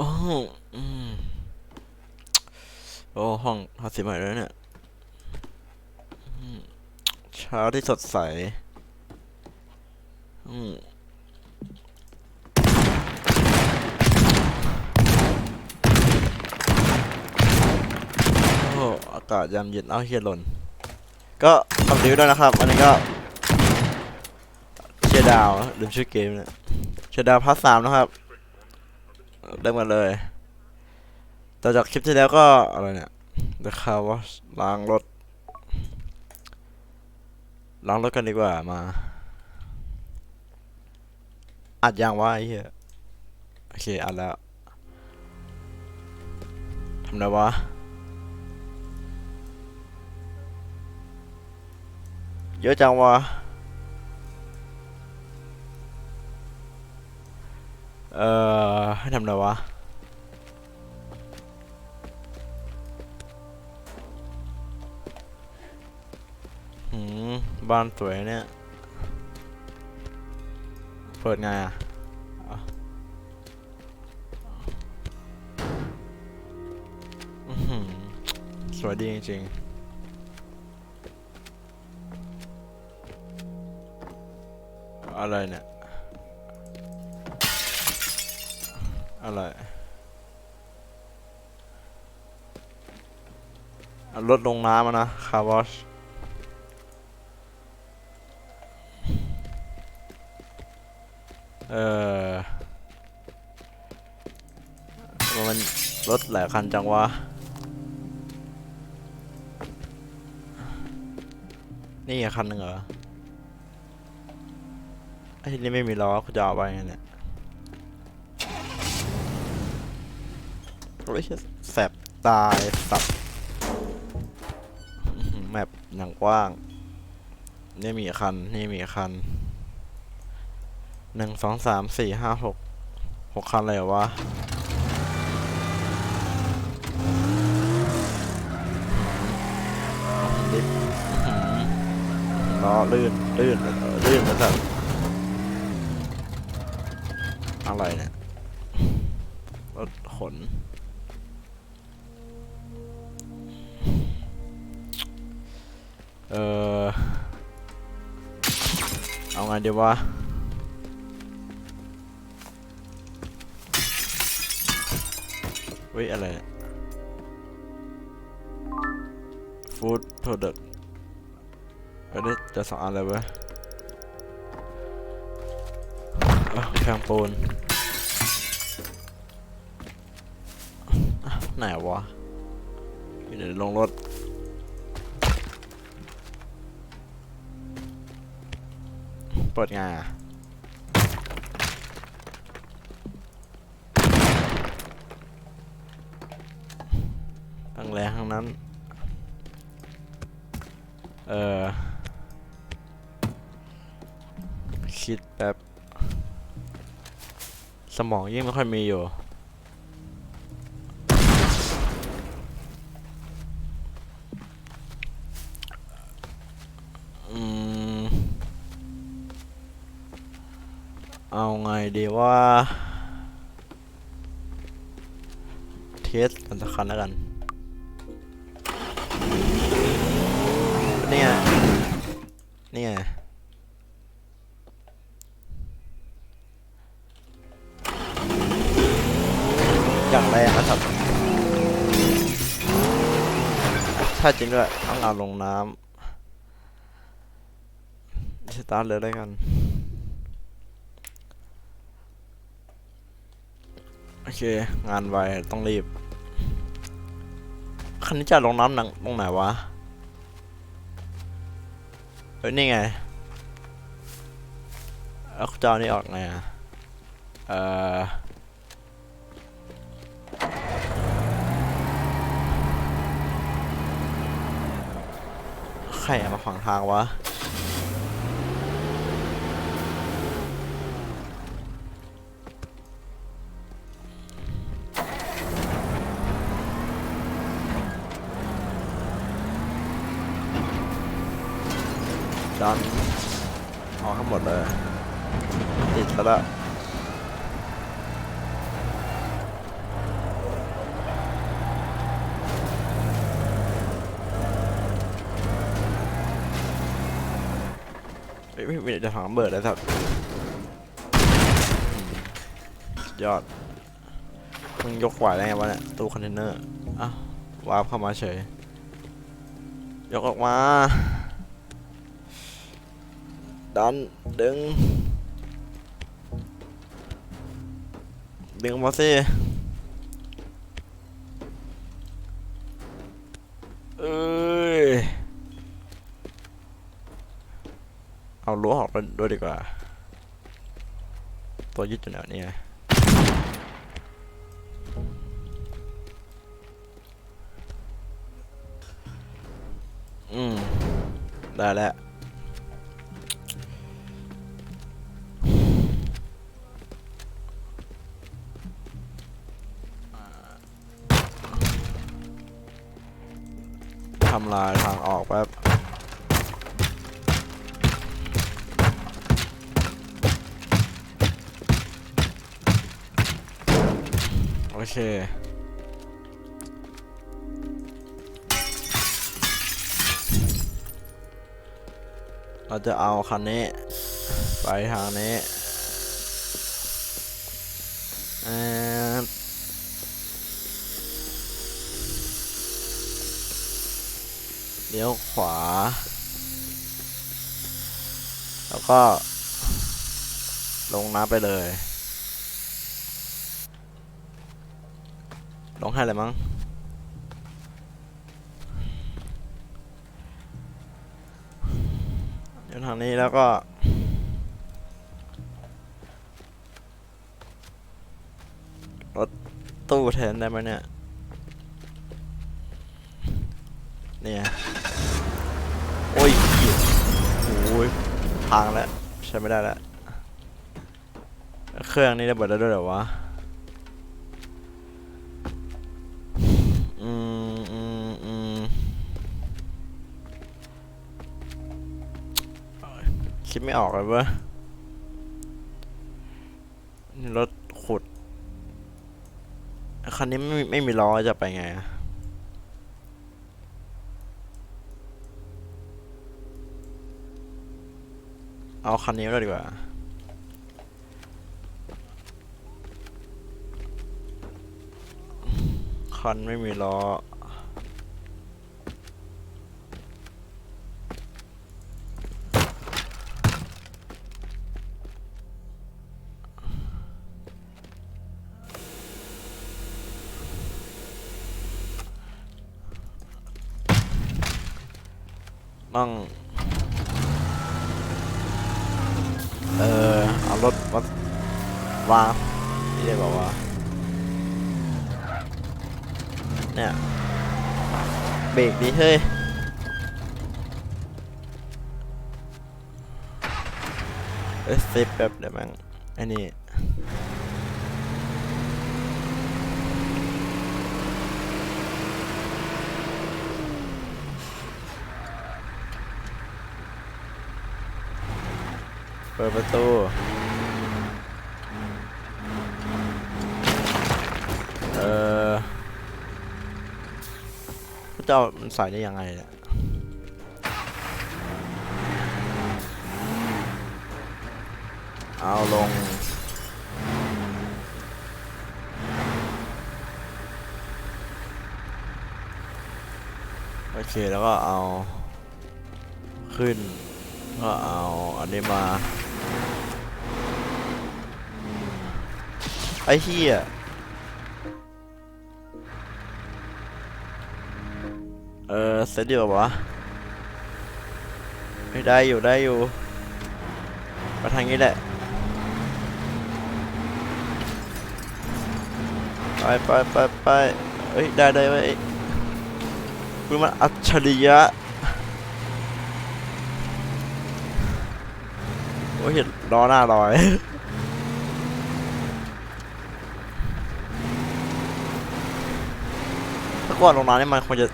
อ้อืมโอ้ห้องห้าสิบใหม่แล้วเนี่ยเช้าที่สดใส อืมโอ้อากาศยามเย็นเอาเฮียหล่น ก็ขอบคุณด้วยนะครับ อันนี้ก็เชียร์ดาวลืมชื่อเกมเนี่ยเชียร์ดาวพาร์ทสามนะครับ เริ่มกันเลย ต่อจากคลิปที่แล้วก็อะไรเนี่ย The Car Wash ล้างรถ ล้างรถกันดีกว่ามา อัดยังวะไอ้เหี้ย โอเค อัดแล้ว ทำไงวะเยอะจังวะ เอ่อให้ทำไงวะหืมบ้านสวยเนี่ย เปิดไงอะอะอื้อหือสวยดีจริงๆอะไรเนี่ย อะไรเอารถลงน้ำอะนะคาร์วอชเออมันรถหลายคันจังวะ นี่คันหนึ่งเหรอไอ้ที่นี่ไม่มีล้อกูจะเอาไปไงเนี่ย โอ้ยแสบตายสับแมปอย่างกว้าง นี่มีคัน นี่มีคันหนึ่งสองสามสี่ห้าหกหกคันเลยเหรอวะลิฟต์อื้อล้อลื่น ลื่นเออลื่นแล้วแบบอะไรเนี่ยรถขน เออเอาไงดีวะเฮ้ย อะไรฟู้ดโปรดักต์เฮ้ยได้จะสองอันเลยว้ยเอ้าแคงปูนไหนวะอยู่ในลงรถ ปิดไงตั้งแรงทั้งนั้น เออคิดแบบ สมองยิ่งไม่ค่อยมีอยู่ ดีว่าเทสกันสักคันแล้วกันเนี่ยเนี่ยอย่างแรงนะครับ ถ้าจริงด้วยต้องเอาลงน้ำสตาร์ทเลยได้กัน โอ เค งานไวต้องรีบ คันนี้จะลงน้ำหนังตรงไหนวะ เฮ้ย นี่ไงเอาจอนี่ออกไงอะ เอ่อใครมาขวางทางวะ ไม่จะถังระเบิดเลยสัตว์อืมสุดยอดมึงยกไหวได้ไงวะเนี่ยตู้คอนเทนเนอร์อ้าววาร์ปเข้ามาเฉย ยกออกมา ดัน ดึง ดึงมาสิ เอารั้วออกไปด้วยดีกว่า ตัวยึดอยู่แนวนี้ไงอืม ได้แล้วทำลายทางออกแป๊บ อเค เราจะเอาคันนี้ ไปทางนี้เอ่อเลี้ยวขวา แล้วก็ ลงน้ำไปเลย ลงให้เลยมั้งเดี๋ยวทางนี้แล้วก็รถตู้แทนได้ไหมเนี่ย เนี่ย โอ้ยเหี้ยโอ้ยพังแล้ว ใช้ไม่ได้แล้ว เครื่องนี้ระเบิดได้ด้วยเหรอวะ คิดไม่ออกเลยเว้ยนี่รถขุด คันนี้ไม่ไม่มีล้อจะไปไงอะเอาคันนี้เลยดีกว่า คันไม่มีล้อ ต้องเออเอารถมาวางที่ได้บอกว่าเนี่ยเบรกดีเฮ้ยเอ้ยเซฟแป๊บเดี๋ยวมั้งอันนี้ ปิดประตูเออพระเจ้ามันใส่ได้ยังไงเนี่ยเอาลงโอเคแล้วก็เอา ขึ้นก็เอาอันนี้มา ไอ้เหี้ยเออเสร็จเดียววะไม่ได้อยู่ได้อยู่มาทางนี้แหละไปไปไปไปเอ้ยได้ได้ไว้คุณมันอัจฉริยะโอ้ยเห็นล้อหน้าลอย ถ้า ก่อนลงน้ำนี่มันคงจะ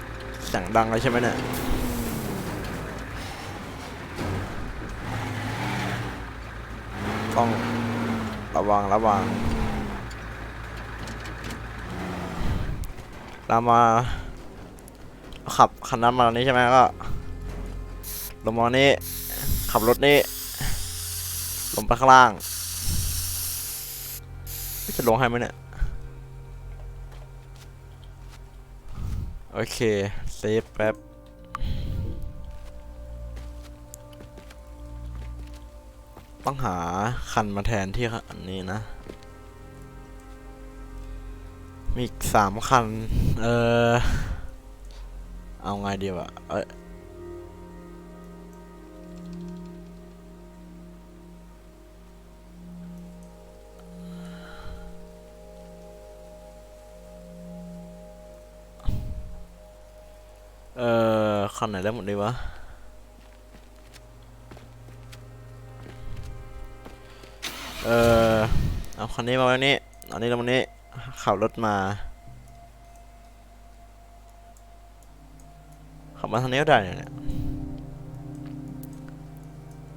เสียงดังเลยใช่ไหมเนี่ยต้องระวังระวังเรามาขับคันนั้นมาตรงนี้ใช่ไหมก็ลงมานี้ขับรถนี้ผมไปข้างล่างจะลงให้ไหมเนี่ย โอเค เซฟแป๊บ ต้องหาคันมาแทนที่อันนี้นะ มีอีกสามคัน เออเอาไงดีวะ เอ้ย คันไหนได้หมดดีวะเออเอาคันนี้มาไว้นี่อานี้แล้วมันนี้ขับรถมาขับมาทางนี้ก็ได้เนี่ย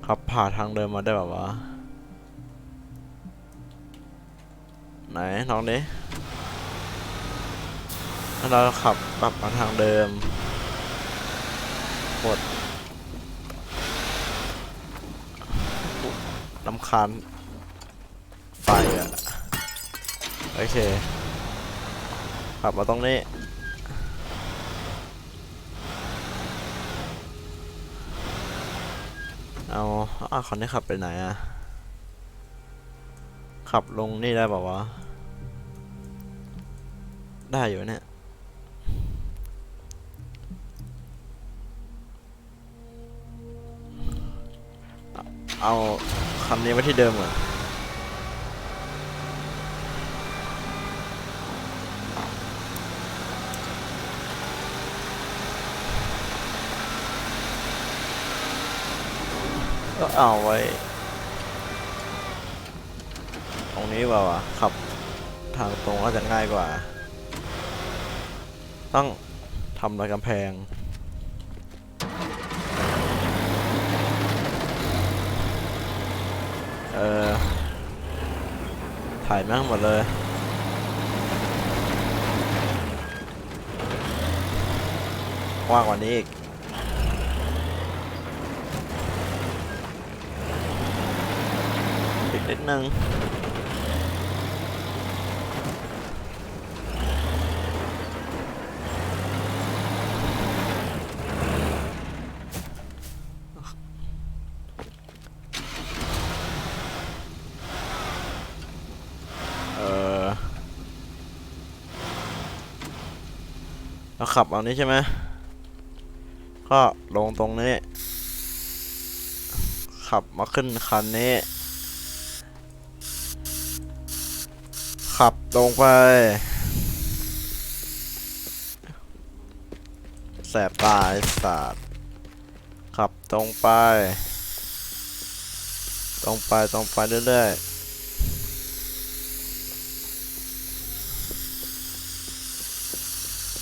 ขับผ่านทางเดิมมาได้แบบว่าไหนลองดิถ้าเราขับกลับมาทางเดิม หมดลำคาญไฟอะโอเคขับมาตรงนี้เอาอ้าคนนี้ขับไปไหนอะขับลงนี่ได้ป่าวะ ได้อยู่เนี่ย เอาคันนี้ไว้ที่เดิมก่อนก็เอาไว้ ตรงนี้เปล่าวะขับ ทางตรงก็จะง่ายกว่า ต้องทำรอยกำแพง เออ ถ่ายแม่งหมดเลยกว้างกว่านี้อีกอีกนิดนึง เออ เราขับเอานี้ใช่ไหมก็ลงตรงนี้ ขับมาขึ้นคันนี้ ขับตรงไป แสบตาไอ้สัตว์ขับตรงไป ตรงไปตรงไปเรื่อยๆ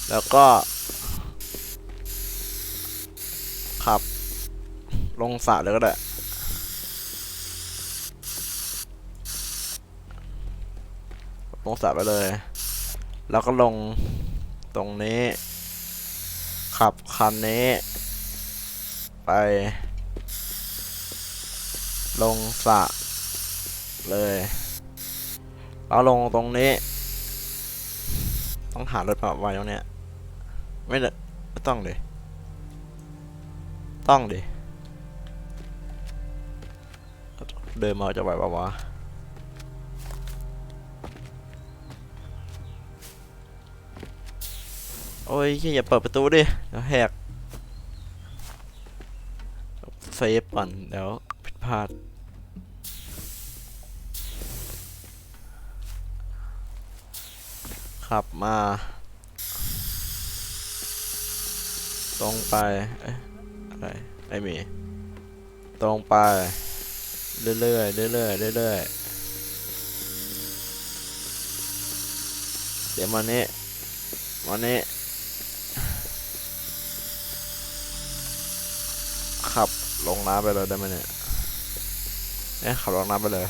แล้วก็ ขับ ลงสระเลยก็ได้ลงสระไปเลย แล้วก็ลงตรงนี้ ขับคันนี้ ไป ลงสระเลยแล้วลงตรงนี้ ต้องหารถมาไว้ตรงเนี้ย ไม่ได้ต้องดิต้องดิเดินมาจะไหวปะวะโอ้ยเหี้ยอย่าเปิดประตูดิเดี๋ยวแหกเซฟก่อนเดี๋ยวผิดพลาดขับมา ตรงไปเอ๊ะอะไรไม่มี ตรงไป เรื่อยๆเรื่อยเรื่อยเดี๋ยวมานี้มานี้ขับลงน้ำไปเลยได้ไหมเนี่ยเอ๊ะขับลงน้ำไปเลย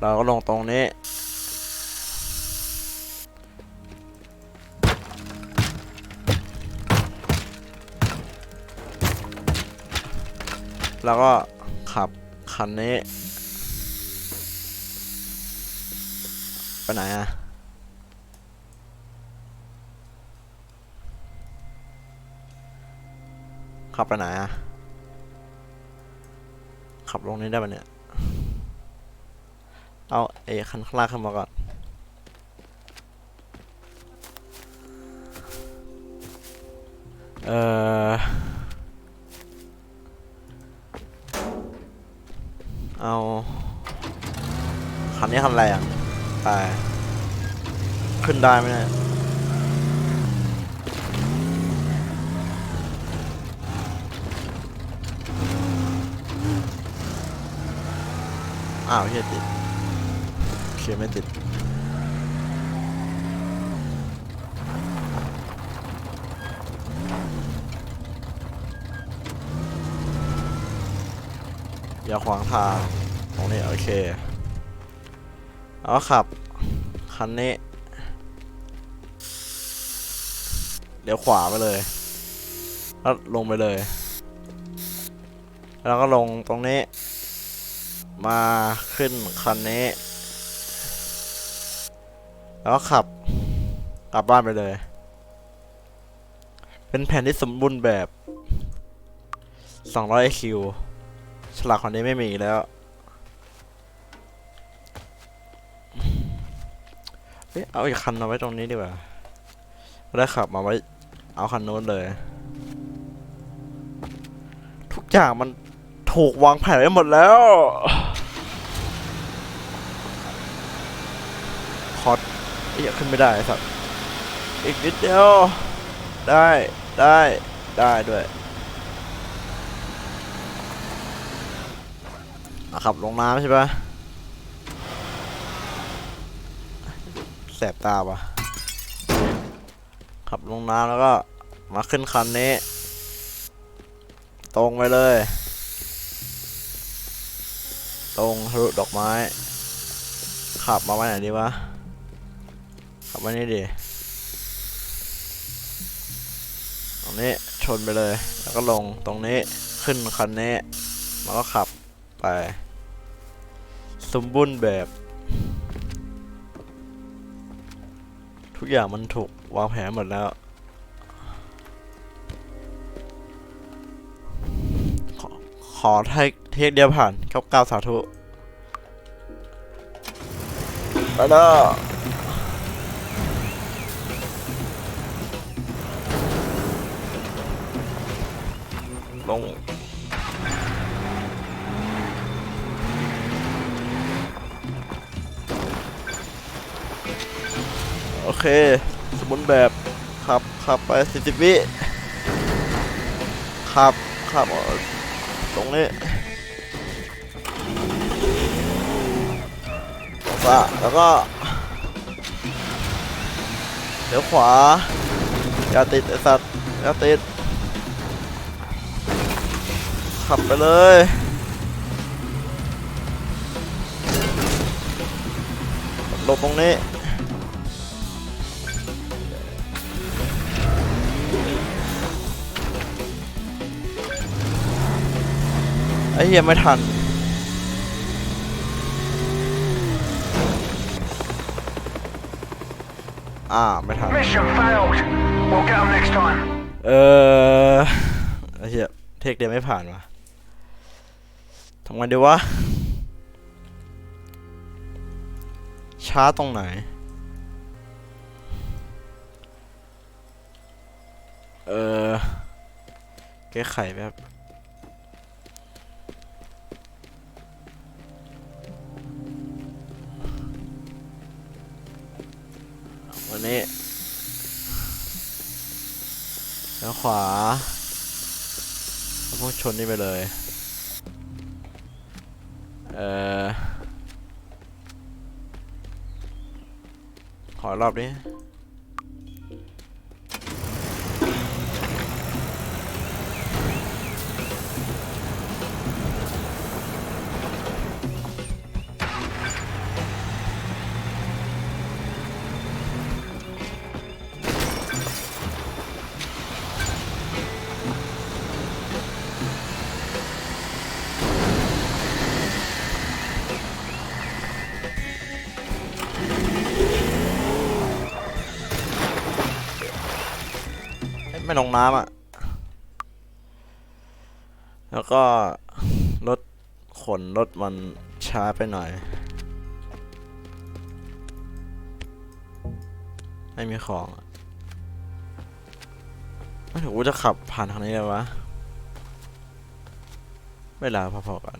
เราก็ลงตรงนี้ แล้วก็ขับคันนี้ไปไหนอะขับไปไหนอะขับลงนี้ได้ปะเนี่ย เอาเอคันข้างล่างขึ้นมาก่อน เออ เอาคันนี้คันอะไรอะไปขึ้นได้ไหมเนี่ยอ้าวเฮียติดโอเคไม่ติด อย่าขวางทางตรงนี้โอเคแล้วก็ขับ คันนี้เดี๋ยวขวาไปเลยแล้วลงไปเลย แล้วก็ลงตรงนี้ มาขึ้นคันนี้ แล้วขับกลับบ้านไปเลย เป็นแผนที่สมบูรณ์แบบ200คิว ฉลากคนนี้ไม่มีแล้ว เอ๊ะเอาอีกคันมาไว้ตรงนี้ดีกว่าแล้วขับมาไว้ เอาคันโน้นเลย ทุกอย่างมันถูกวางแผนไว้หมดแล้วพอดเอ้ยขึ้นไม่ได้ไอ้สัตว์อีกนิดเดียว ได้ ได้ ได้ด้วยอะ ขับลงน้ำใช่ปะแสบตาปะขับลงน้ำแล้วก็มาขึ้นคันนี้ ตรงไปเลย ตรงทะลุดอกไม้ ขับมาไว้ไหนดีวะ ขับไว้นี่ดิตรงนี้ชนไปเลย แล้วก็ลงตรงนี้ขึ้นคันนี้แล้วก็ขับไป สมบูรณ์แบบ ทุกอย่างมันถูกวางแผนหมดแล้วขอขอเทคเทคเดียวผ่านเก้าเก้าสาธุไปแล้วลง เค สมบูรณ์แบบขับขับไปสิบวิขับขับตรงนี้ว่าแล้วก็เดี๋ยวขวา อย่าติดไอสัตว์ อย่าติด ขับไปเลยหลบตรงนี้ เหี้ยไม่ทัน อ่า ไม่ทัน Mission failed. We'll get them next time. เออไอ้เหี้ยเทคเดียวไม่ผ่านวะทำไงดีวะ ช้าตรงไหน เออแก้ไขแบบ นี้แล้วขวาแล้วกชนนี่ไปเลย เอ่อ ขอรอบนี้ ไม่ลงน้ำอะ แล้วก็รถขนรถมันช้าไปหน่อย ไม่มีของไม่ถูกจะขับผ่านทางนี้เลยวะ เวลาพอๆกัน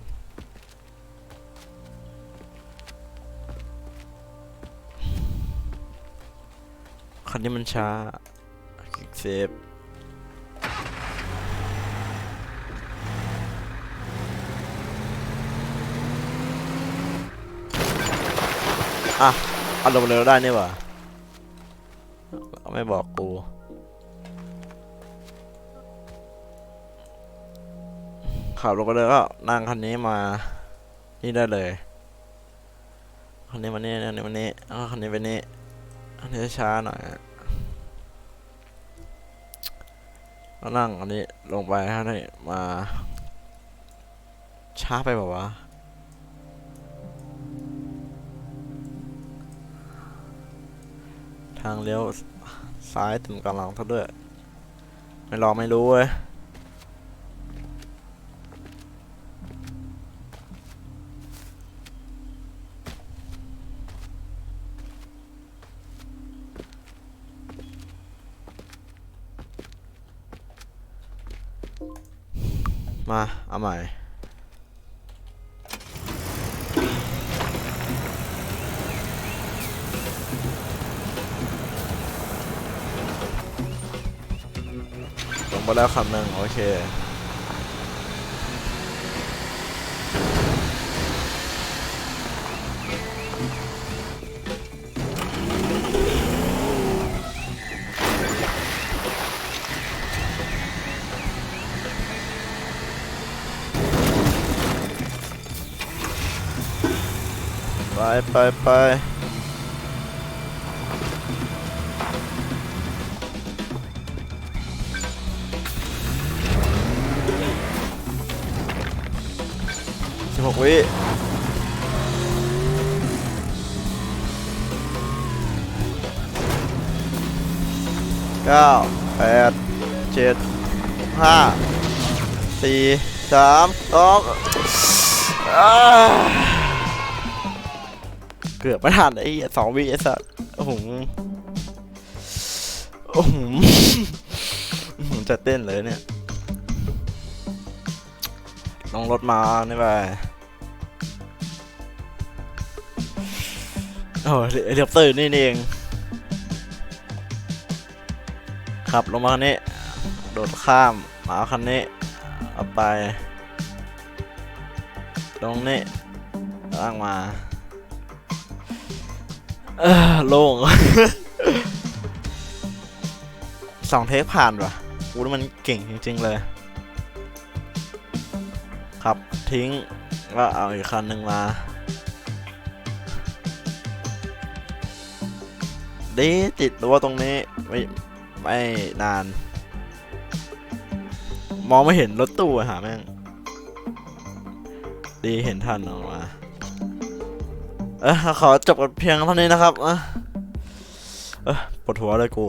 คันนี้มันช้าคลิกเซฟ อะเอาลงเร็วได้นี่หว่าไม่บอกกูขับลงไปเลยก็นั่งคันนี้มา นี่ได้เลย คันนี้มานี่คันนี้มานี่แล้วคันนี้ไปนี่อันนี้ช้าหน่อยอะก็ นั่งอันนี้ลงไปฮะนี่มาช้าไปแบบว่าทางเลี้ยวซ้ายถึงกำลังเท่าด้วย ไม่รอไม่รู้เว้ย มา เอาใหม่ ลงไปแล้วคำหนึ่งโอเค ไปไปไปสิบหกวิเก้าแปดเจ็ดห้าสี่สามสองอ่า เกือบไม่ทันไอ้เหี้ยสองวิไอ้สัสโอ้โหโอ้โหผมจะเต้นเลยเนี่ย ลงรถมานี่ไปโอ้เฮลิคอปเตอร์นี่เองขับลงมาคันนี้ โดดข้ามมาเอาคันนี้เอาไป ตรงนี้ล่างมา เออโล่งสองเทคผ่านว่ะกูนี่มันเก่งจริง ๆ เลย ครับทิ้งก็เอาอีกคันหนึ่งมาดีติดรั้วตรงนี้ไม่ไม่นาน มองไม่เห็นรถตู้อะหาแม่ง ดีเห็นทันออกมา เออขอจบกันเพียงเท่านี้นะครับเออปวดหัวเลยกู